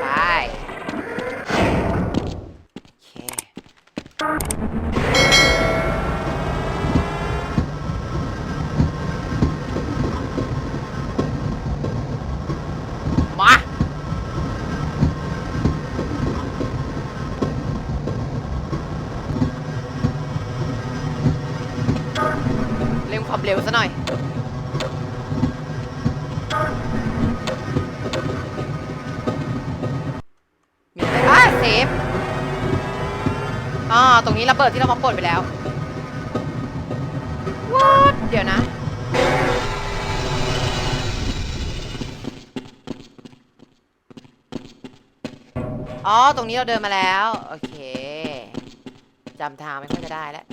ไปโอเคมาเร่งความเร็วซะหน่อย นี้ระเบิดที่เรามาปลดไปแล้ววัดเดี๋ยวนะ อ๋อ ตรงนี้เราเดินมาแล้ว โอเคจำทางไม่ค่อยจะได้แล้ว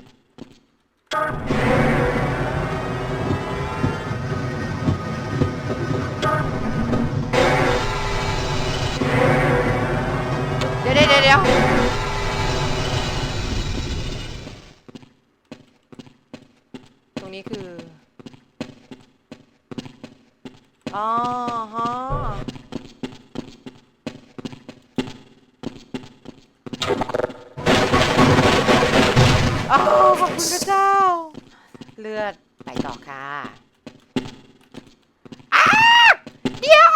เดี๋ยวเดี๋ยวเดี๋ยวเดี๋ยวตรงนี้คือ อ๋อฮะอ้ขอบคุณพระเจ้า เลือดไปต่อค่ะอ้าเดี๋ยว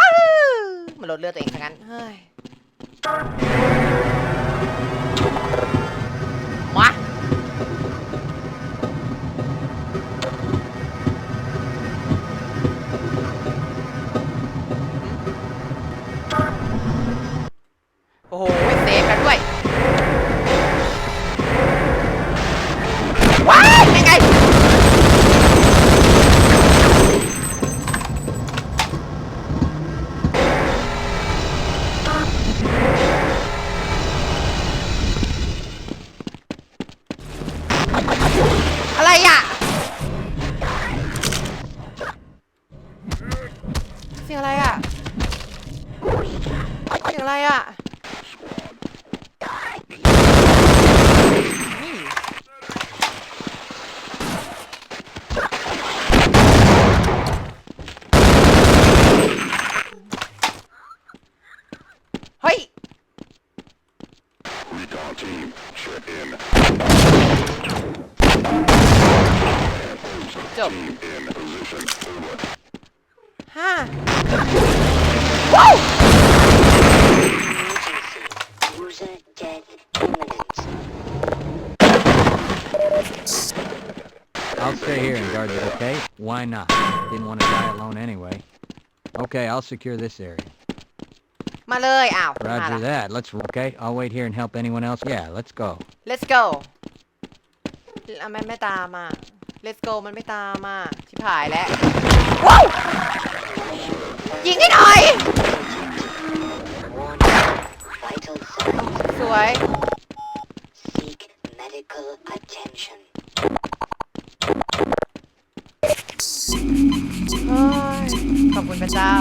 มันลดเลือดตัวเองซะงั้น เฮ้ย ห้าว้าว Emergency. User death imminent. I'll stay here and guard it, okay? Why not? Didn't want to die alone anyway. Okay, I'll secure this area. มาเลยอ้าวมา Roger ละ that. Let's, okay? I'll wait here and help anyone else. Yeah, let's go. let's go อ่ะมันไม่ตามอ่ะ let's go มันไม่ตามอ่ะ ชิบหายแล้ว ว้าว ยิงให้หน่อย Warning. Vital signs. สวย Seek medical attention. เฮ้ยขอบคุณพระเจ้า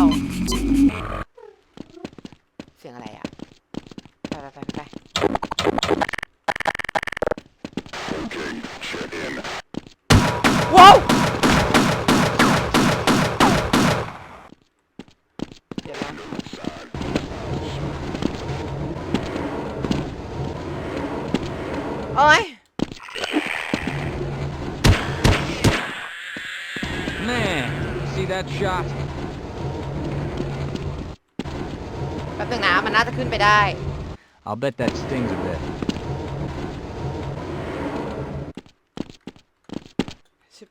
ไปได้ I'll bet that stings a bit. ชิบ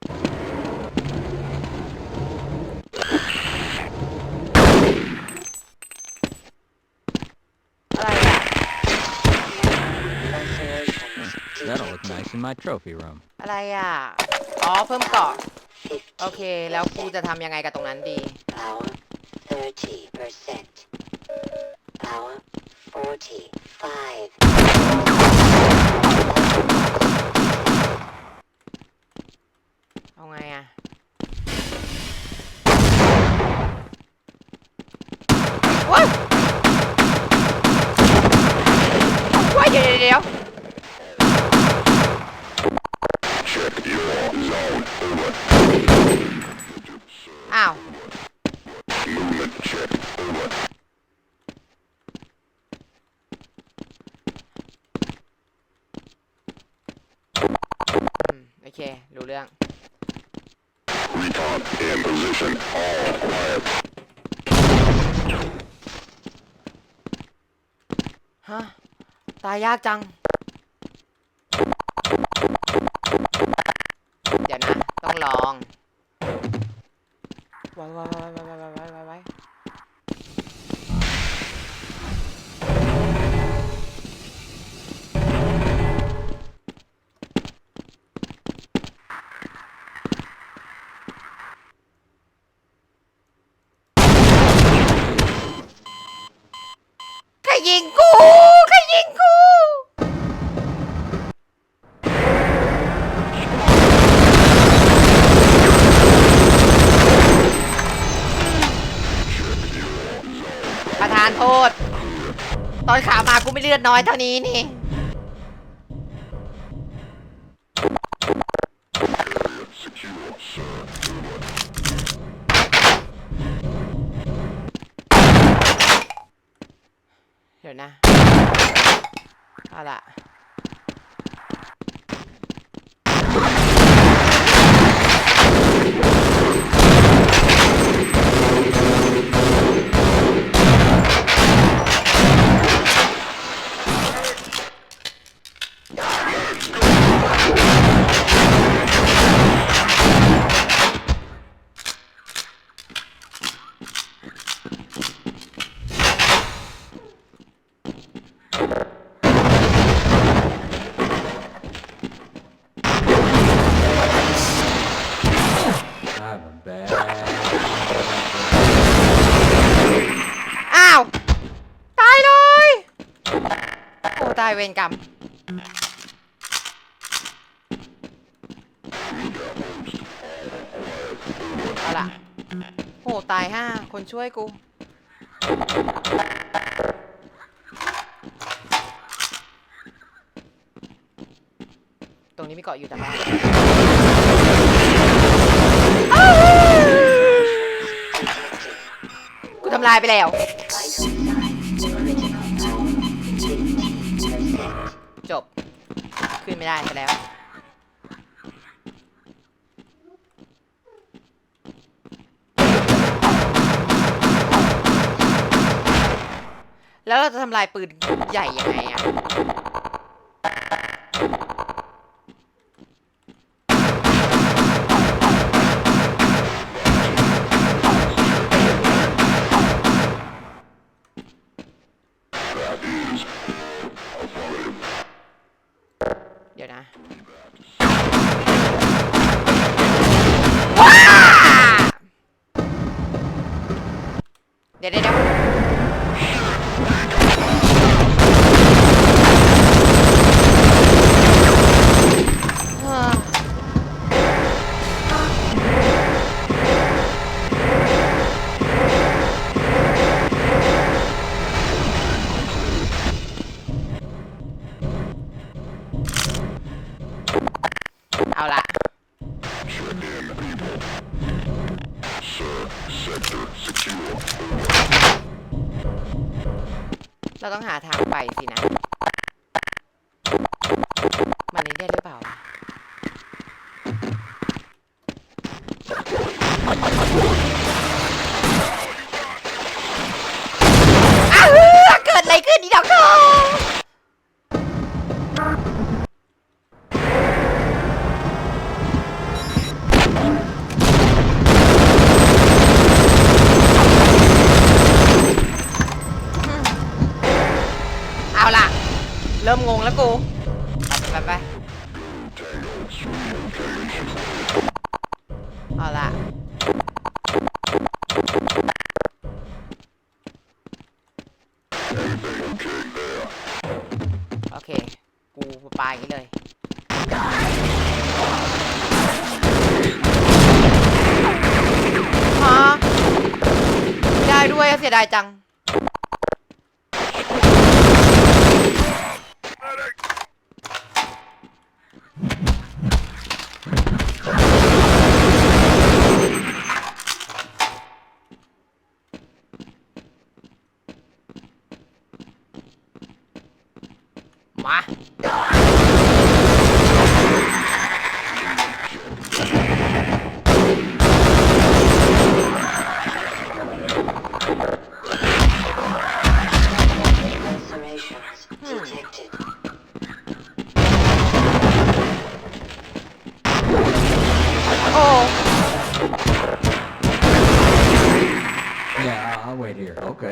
อะไรอะ Alterations. That'll look detected. nice in my trophy room. อะไรอะ อ๋อ เพิ่มเกาะ โอเค แล้วกูจะ 50%. ทำยังไงกับตรงนั้นดี Power 30%. Power 45. เอาไงอะ เค รู้เรื่อง Recon ฮะ ตายยากจัง เดี๋ยวนะ ต้องลองวาววาวาวาวา เลือดน้อยเท่านี้นี่ เดี๋ยวนะเอาล่ะ โอ้ตายเวรกรรม เอาล่ะโอ้ตายห้าคนช่วยกูตรงนี้มีเกาะอยู่แต่บ้านกูทำลายไปแล้ว จบ ขึ้นไม่ได้ซะแล้ว แล้วเราจะทำลายปืนใหญ่ยังไงอะ Dererim. อ้าวเกิดอะไรขึ้นอีดอกทองเอาล่ะ เริ่มงงแล้วกู ด้ด้วยเสียดายจัง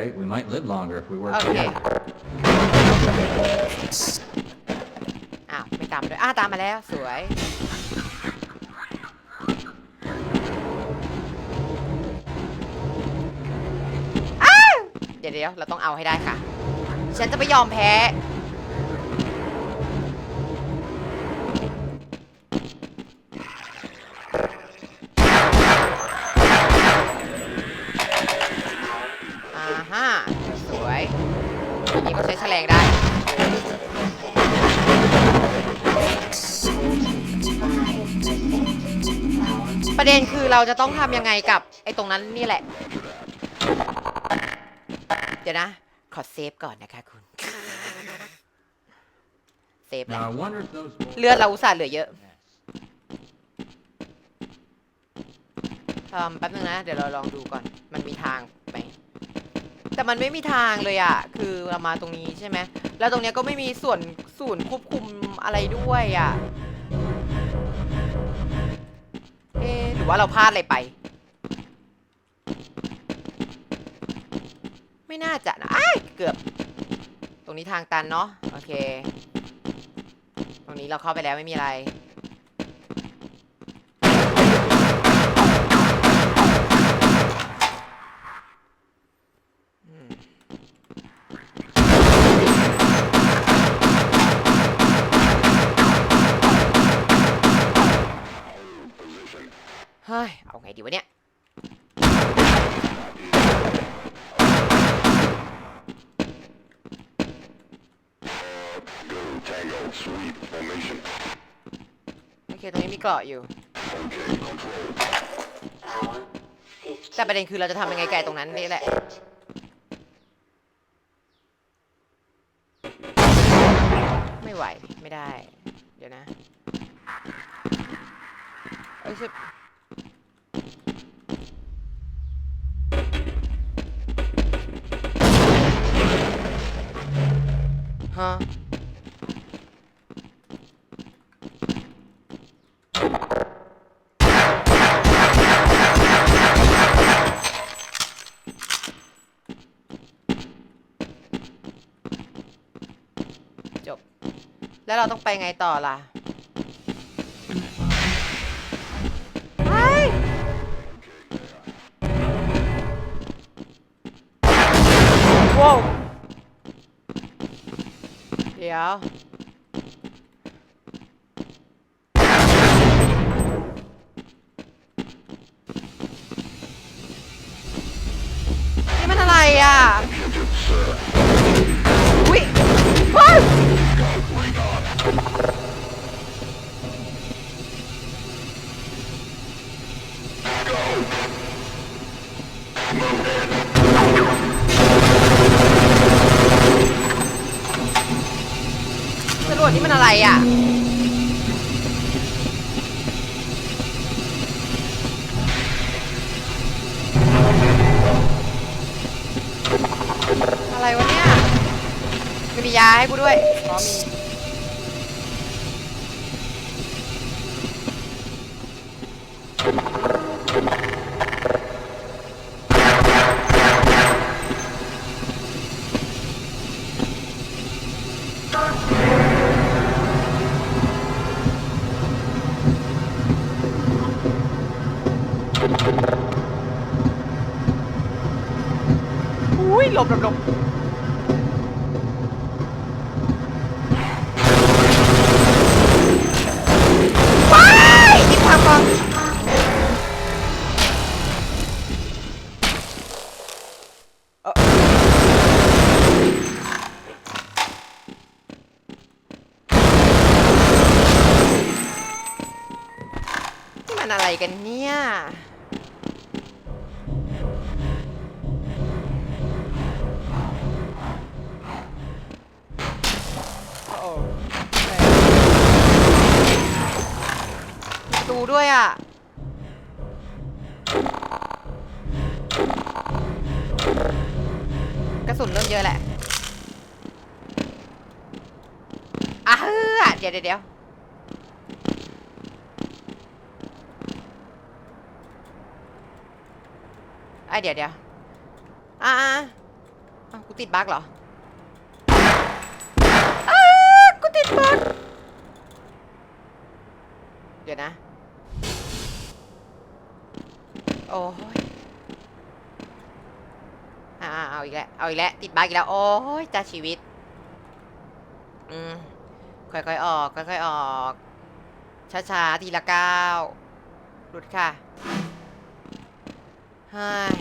here. Okay, we might live longer if we work โอเค together. อ้าวไม่ตามมาด้วยอ้าวตามมาแล้วสวย อ้าว เดี๋ยวเดี๋ยวเราต้องเอาให้ได้ค่ะ ฉันจะไม่ยอมแพ้ อ่าฮะสวยอย่างนี้ก็ใช้แฉลงได้ ประเด็นคือเราจะต้องทำยังไงกับ ไอ้ตรงนั้นนี่แหละ เดี๋ยวนะ ขอเซฟก่อนนะคะคุณ เซฟแล้ว Now I wonder if those. เลือดเราอุตส่าห์เหลือเยอะทำแป๊บนึงนะ เดี๋ยวเราลองดูก่อน มันมีทางไหม แต่มันไม่มีทางเลยอะคือเรามาตรงนี้ใช่ไหมแล้วตรงเนี้ยก็ไม่มีส่วนศูนย์ควบคุมอะไรด้วยอะเอ๊ะหรือว่าเราพลาดอะไรไป ไม่น่าจะนะอ้ายเกือบ ตรงนี้ทางตันเนาะโอเค ตรงนี้เราเข้าไปแล้วไม่มีอะไร ไงดีวะเนี่ยโอเคตรงนี้มีเกราะอยู่ แต่ประเด็นคือเราจะทำยังไงไกลตรงนั้นนี่แหละไม่ไหว ไม่ได้ เดี๋ยวนะเอ้ย ฮะจบ แล้วเราต้องไปไงต่อล่ะ เนี่มันอะไรอะ อุ้ยหลบหลบหลบ ด้วยอะ กระสุนเริ่มเยอะแหละอะเฮ้อเดี๋ยวเดี๋ยวเดี๋ยวไอเดี๋ยวเดี๋ยวอ่าอ้ากูติดบั๊กเหรออ้ากูติดบั๊กเดี๋ยวนะ โอ้ยอ่าเอาอีกแล้ว เอาอีกแล้ว ติดบั๊กอีกแล้ว โอ้ยจ้าชีวิต อืม ค่อยๆออก ค่อยๆออก ช้าๆ ทีละก้าวหลุดค่ะฮ้ย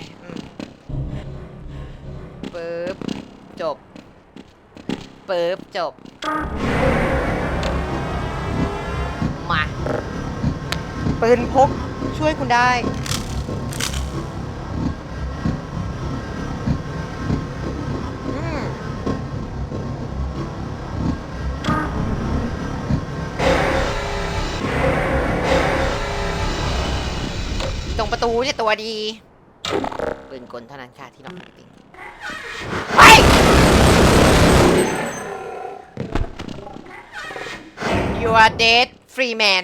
ปึ๊บ จบ ปึ๊บ จบ มา ปืนพก ช่วยคุณได้ ตูที่ตัวดีปืนกลเท่านั้นค่ะที่น้องติงไป you are dead free man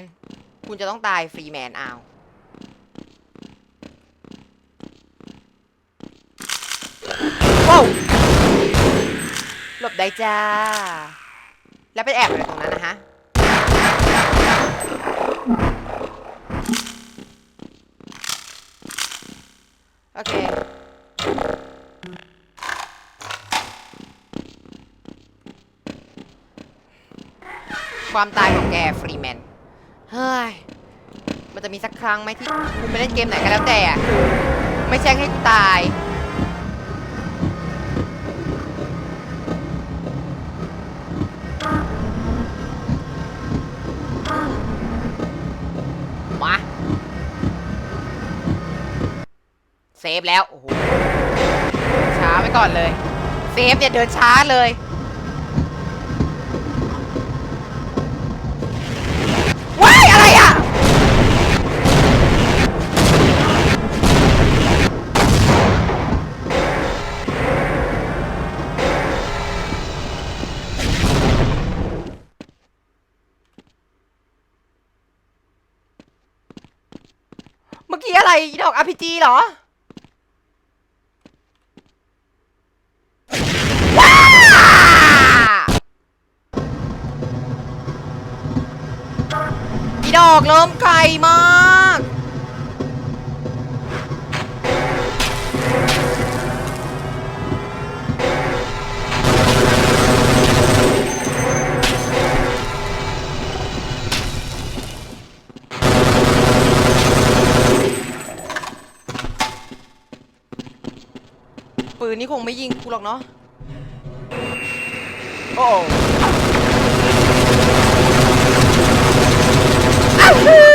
คุณจะต้องตายฟรีแมนเอาว้าวหลบได้จ้า แล้วไปแอบอะไรตรงนั้นนะฮะ โอเค ความตายของแกฟรีแมน เฮ้ย มันจะมีสักครั้งไหมที่คุณไปเล่นเกมไหนก็แล้วแต่ ไม่แช่งให้กูตาย ฟแล้ว โอ้โห ช้าไปก่อนเลย เซฟเนี่ยเดินช้าเลย ว้ายอะไรอะ เมื่อกี้อะไรอีดอก RPG เหรอ อกเริ่มไกลมาก ปืนนี่คงไม่ยิงกูหรอกเนาะ โอ้ อ้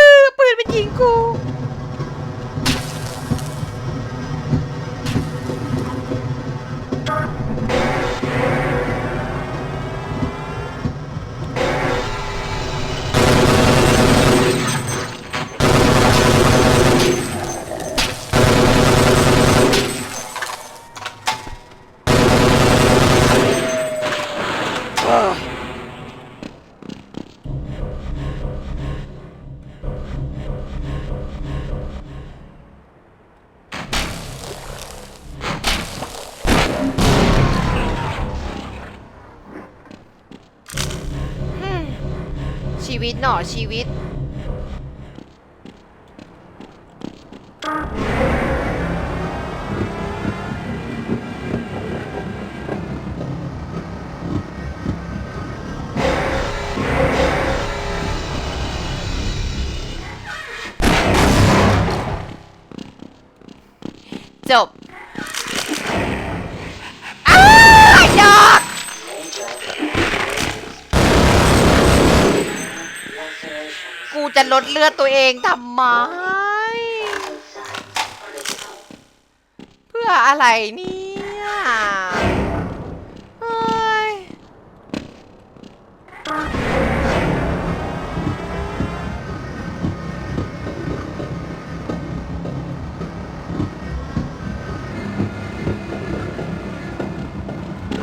ชีวิตหน่อชีวิต ลดเลือดตัวเองทำไม เพื่ออะไรเนี่ยเฮ้ย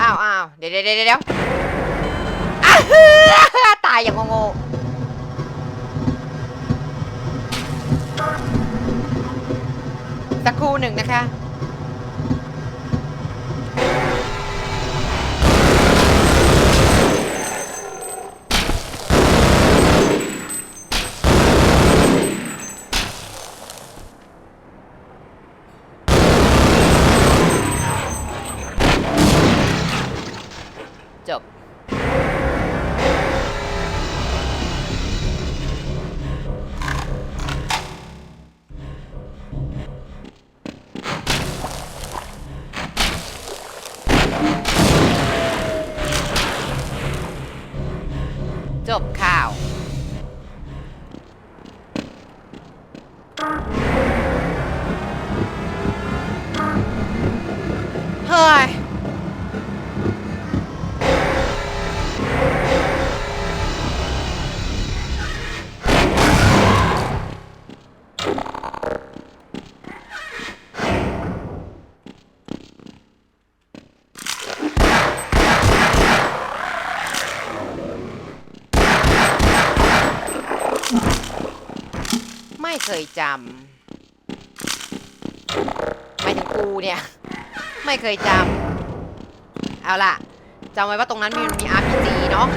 อ้าวอ้าวเดี๋ยวเดี๋ยวเดี๋ยวเอ้าวตายอย่างโง่ สักครู่หนึ่งนะคะ ยจำไม่ถึงกูเนี่ย ไม่เคยจำเอาล่ะจำไว้ว่าตรงนั้นมีมี RPG เนาะ